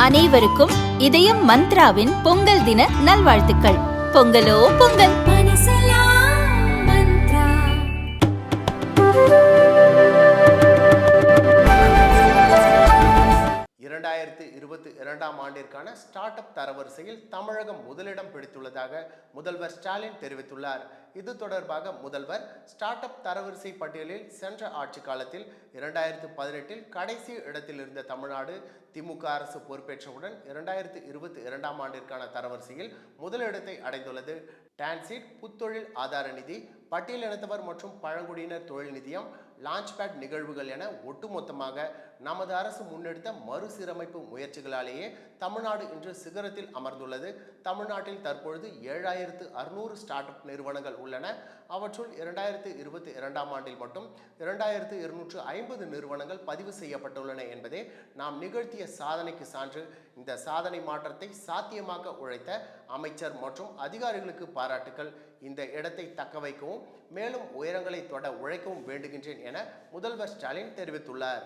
அனைவருக்கும் இதயம் மந்த்ராவின் பொங்கல் தின நல்வாழ்த்துக்கள். பொங்கலோ பொங்கல். இரண்டாயிரத்து இருபத்தி இரண்டாம் ஆண்டிற்கான ஸ்டார்ட் அப் தரவரிசையில் தமிழகம் முதலிடம் பிடித்துள்ளதாக முதல்வர் ஸ்டாலின் தெரிவித்துள்ளார். இது தொடர்பாக முதல்வர் ஸ்டார்ட் அப் தரவரிசை பட்டியலில் சென்ற ஆட்சி காலத்தில் இரண்டாயிரத்து பதினெட்டில் கடைசி இடத்தில் இருந்த தமிழ்நாடு திமுக அரசு பொறுப்பேற்றவுடன் இரண்டாயிரத்து இருபத்தி இரண்டாம் ஆண்டிற்கான தரவரிசையில் முதலிடத்தை அடைந்துள்ளது. டான்சீட் புத்தொழில் ஆதார நிதி பட்டியலினத்தவர் மற்றும் பழங்குடியினர் தொழில் நிதியம் லான்ச்பேட் நிகழ்வுகள் என ஒட்டுமொத்தமாக நமது அரசு முன்னெடுத்த மறுசீரமைப்பு முயற்சிகளாலேயே தமிழ்நாடு இன்று சிகரத்தில் அமர்ந்துள்ளது. தமிழ்நாட்டில் தற்பொழுது ஏழாயிரத்து அறுநூறு ஸ்டார்ட் அப் நிறுவனங்கள் உள்ளன. அவற்றுள் இரண்டாயிரத்து இருபத்தி இரண்டாம் ஆண்டில் மட்டும் இரண்டாயிரத்து இருநூற்று ஐம்பது நிறுவனங்கள் பதிவு செய்யப்பட்டுள்ளன என்பதே நாம் நிகழ்த்திய சாதனைக்கு சான்று. இந்த சாதனை மாற்றத்தை சாத்தியமாக்க உழைத்த அமைச்சர் மற்றும் அதிகாரிகளுக்கு பாராட்டுக்கள். இந்த இடத்தை தக்க வைக்கவும் மேலும் உயரங்களை தொட உழைக்கவும் வேண்டுகின்றேன் என முதல்வர் ஸ்டாலின் தெரிவித்துள்ளார்.